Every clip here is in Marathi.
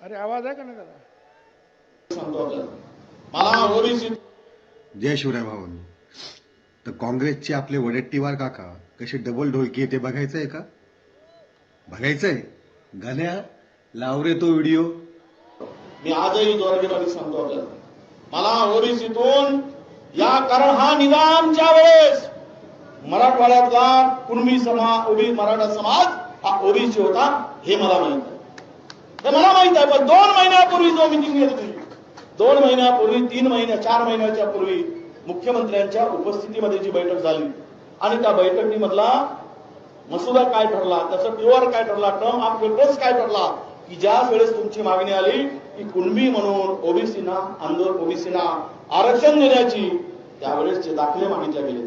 अरे आवाज आहे का नाही मला जय शिवराय भावांनो तर काँग्रेसचे आपले वडेट्टीवार काका कसे डबल ढोलकी ते बघायचं आहे का? बघायचंय गाण्या लाव रे तो व्हिडिओ मी आजही द्वारकेवाडी सांगतो आपल्याला. मला ओबीसीतून या कारण हा निजामच्या वेळेस मराठवाड्यातला कुणबी समाज ओबी मराठा समाज हा ओबीसी होता हे मला माहीत आहे. हे मला माहीत आहे पण दोन महिन्यापूर्वी जो मिटिंग घेतली दोन महिन्यापूर्वी तीन महिन्या चार महिन्याच्या पूर्वी मुख्यमंत्र्यांच्या उपस्थितीमध्ये जी बैठक झाली आणि त्या बैठकीमधला मसुदा काय ठरला त्याचा प्युअर काय ठरला टर्म ऑफ रेफरन्स काय ठरला की ज्या वेळेस तुमची मागणी आली की कुणबी म्हणून ओबीसीना आंदोलन ओबीसीना आरक्षण देण्याची त्यावेळेसचे दाखले मागितले गेले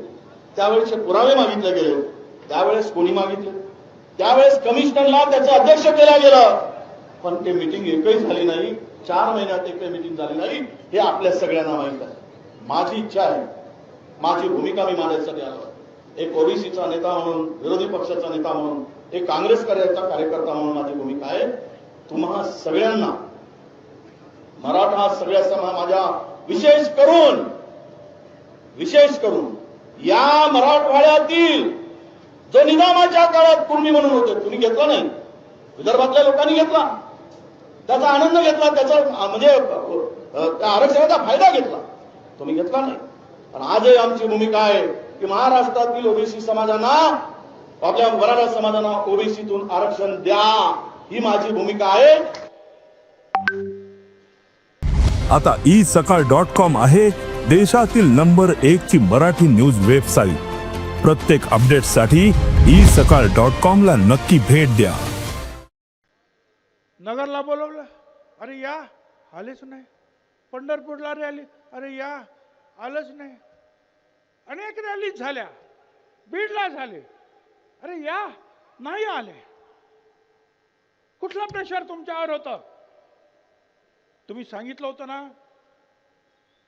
त्यावेळेसचे पुरावे मागितले गेले त्यावेळेस कोणी मागितले? त्यावेळेस कमिशनरला त्याचं अध्यक्ष केलं गेलं. पण ते मिटिंग एकही झाली नाही चार महिन्यात एकही मिटिंग झाली नाही हे आपल्या सगळ्यांना माहीत आहे. माझी इच्छा आहे माझी भूमिका मी मांडायसाठी आलो एक ओबीसीचा नेता म्हणून विरोधी पक्षाचा नेता म्हणून एक काँग्रेस कार्याचा कार्यकर्ता म्हणून माझी भूमिका आहे. तुम्हा सगळ्यांना मराठा सगळ्या समा माझ्या विशेष करून विशेष करून या मराठवाड्यातील जो निजामाच्या काळात कुर्मी म्हणून होते तुम्ही घेतला नाही. विदर्भातल्या लोकांनी घेतला. त्याचा आनंद घेतला त्याचा म्हणजे त्या आरक्षणाचा फायदा घेतला. तुम्ही घेतला नाही. पण आजही आमची भूमिका आहे की महाराष्ट्रातील ओबीसी समाजांना आपल्या मराठा समाजांना ओबीसीतून आरक्षण द्या ही माझी भूमिका आहे. आता ई सकाळ डॉट कॉम आहे देशातील नंबर एक ची मराठी न्यूज वेबसाईट. प्रत्येक अपडेटसाठी ई सकाळ डॉट कॉम ला नक्की भेट द्या. नगरला बोलवलं. अरे या आलेच नाही. पंढरपूरला रॅली अरे या आलंच नाही. अनेक रॅली झाल्या. बीडला झाले. अरे या नाही आले. कुठलं प्रेशर तुमच्यावर होतं? तुम्ही सांगितलं होतं ना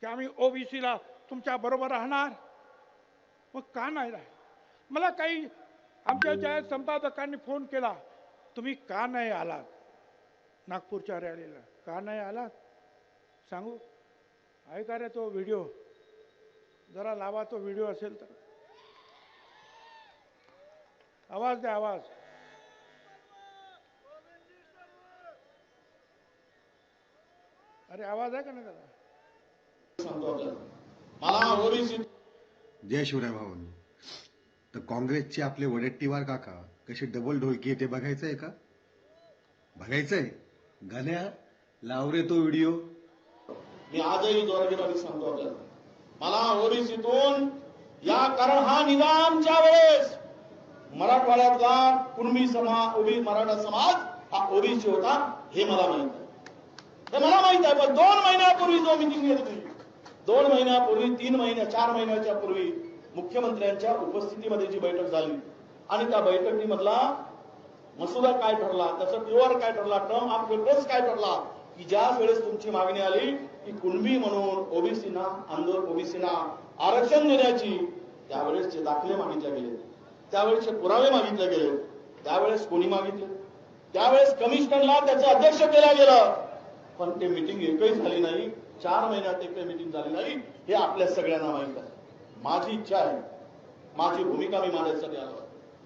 की आम्ही ओबीसीला तुमच्या बरोबर राहणार. मग का नाही राहील? मला काही आमच्या ज्या संपादकांनी फोन केला तुम्ही का नाही आलात? नागपूरच्या रॅलीला. का नाही आलात सांगू? ऐका रे तो व्हिडिओ. जरा लावा तो व्हिडिओ असेल तर. आवाज द्या आवाज. अरे आवाज आहे का नाही त्याला? जय शिवराय भावांनो तर काँग्रेसचे आपले वडेट्टीवार काका कसे डबल ढोलकी आहे ते बघायचं आहे का? बघायचंय. गण्या लाव रे तो व्हिडिओ. मी आजही द्वारकेवाडी सांगतो आपल्याला. मला ओरिसीतून या कारण हा निजामच्या वेळेस मराठवाड्यातला कुणबी समाज उभी मराठा समाज हा ओबीसी होता हे मला माहीत आहे. हे मला माहीत आहे पण दोन महिन्यापूर्वी जो मिटिंग घेतली दोन महिन्यापूर्वी तीन महिन्या चार महिन्याच्या पूर्वी मुख्यमंत्र्यांच्या उपस्थितीमध्ये जी बैठक झाली आणि त्या बैठकीमधला मसुदा काय ठरला त्याचा प्युअर काय ठरला टर्म ऑफ रेफरन्स काय ठरला की ज्या वेळेस तुमची मागणी आली की कुणबी म्हणून ओबीसीना आंदोलन ओबीसीना आरक्षण देण्याची त्यावेळेसचे दाखले मागितले गेले त्यावेळेसचे पुरावे मागितले गेले त्यावेळेस कोणी मागितले? त्यावेळेस कमिशनरला त्याचं अध्यक्ष केलं गेलं. पण ते मिटिंग एकही झाली नाही चार महिन्यात एकही मिटिंग झाली नाही हे आपल्या सगळ्यांना माहीत आहे. माझी इच्छा आहे माझी भूमिका मी मांडायसाठी आलो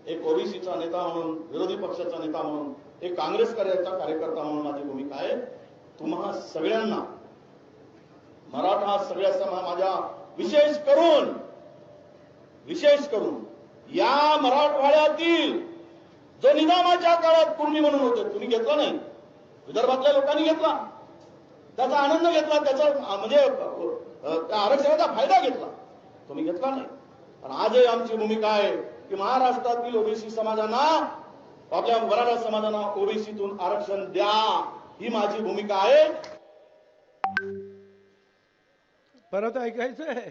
एक ओबीसीचा नेता म्हणून विरोधी पक्षाचा नेता म्हणून एक काँग्रेस कार्याचा कार्यकर्ता म्हणून माझी भूमिका आहे. तुम्हा सगळ्यांना मराठा सगळ्या समा माझ्या विशेष करून विशेष करून या मराठवाड्यातील जो निजामाच्या काळात कुणबी म्हणून होते तुम्ही घेतला नाही. विदर्भातल्या लोकांनी घेतला. त्याचा आनंद घेतला त्याचा म्हणजे त्या आरक्षणाचा फायदा घेतला. तुम्ही घेतला नाही. पण आजही आमची भूमिका आहे की महाराष्ट्रातील ओबीसी समाजांना आपल्या मराठा समाजांना ओबीसीतून आरक्षण द्या ही माझी भूमिका आहे. परत ऐकायचंय?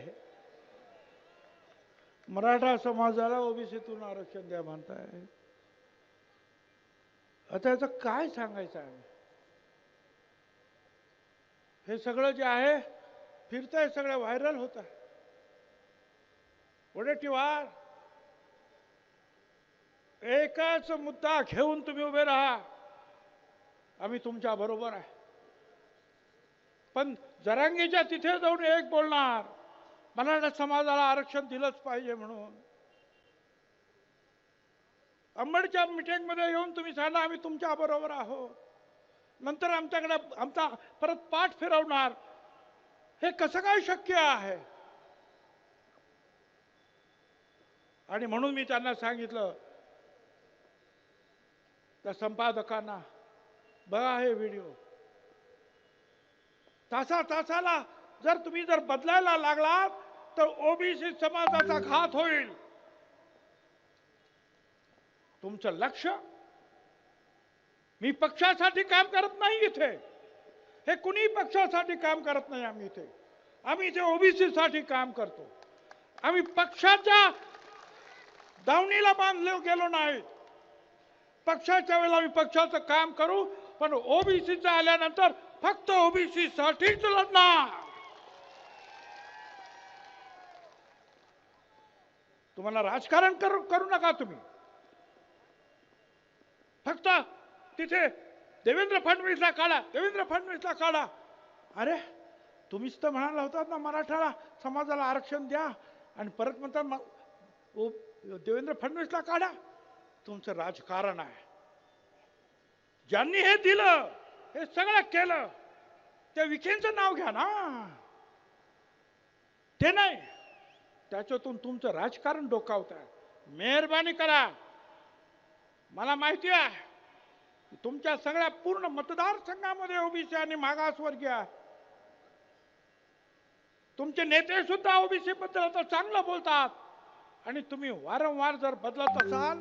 मराठा समाजाला ओबीसीतून आरक्षण द्या म्हणताय. आता याचं काय सांगायचं आहे? हे सगळं जे आहे फिरतंय सगळं व्हायरल होत आहे वडेट्टीवार एकच मुद्दा घेऊन तुम्ही उभे राहा. आम्ही तुमच्या बरोबर आहे. पण जरांगीच्या तिथे जाऊन एक बोलणार. मराठा समाजाला आरक्षण दिलंच पाहिजे म्हणून. अंबडच्या मिटिंगमध्ये येऊन तुम्ही सांगा आम्ही तुमच्या बरोबर आहोत. नंतर आमच्याकडे आमचा परत पाठ फिरवणार. हे कसं काय शक्य आहे? आणि म्हणून मी त्यांना सांगितलं त्या संपादकांना. बघा हे व्हिडिओ तासा तासाला जर तुम्ही जर बदलायला लागलात तर ओबीसी समाजाचा घात होईल. तुमचं लक्ष. मी पक्षासाठी काम करत नाही इथे. हे कुणी पक्षासाठी काम करत नाही आम्ही इथे. आम्ही इथे ओबीसी साठी काम करतो. आम्ही पक्षाच्या दावणीला बांधले गेलो नाही पक्षाच्या वेळेला आम्ही पक्षाचं काम करू पण ओबीसीचं आल्यानंतर फक्त ओबीसी साठीच लढणार. तुम्हाला राजकारण करू करू नका तुम्ही. फक्त तिथे देवेंद्र फडणवीसला काढा देवेंद्र फडणवीसला काढा. अरे तुम्हीच तर म्हणाला होतात ना मराठाला समाजाला आरक्षण द्या आणि परत म्हणतात मग ओ देवेंद्र फडणवीसला काढा. तुमचं राजकारण आहे. ज्यांनी हे दिलं हे सगळं केलं त्या विखेंचं नाव घ्या ना. ते नाही. त्याच्यातून तुमचं राजकारण डोकावत आहे. मेहरबानी करा. मला माहिती आहे तुमच्या सगळ्या पूर्ण मतदारसंघामध्ये ओबीसी आणि मागासवर्गीय तुमचे नेते सुद्धा ओबीसी बद्दल आता चांगलं बोलतात. आणि तुम्ही वारंवार जर बदलत असाल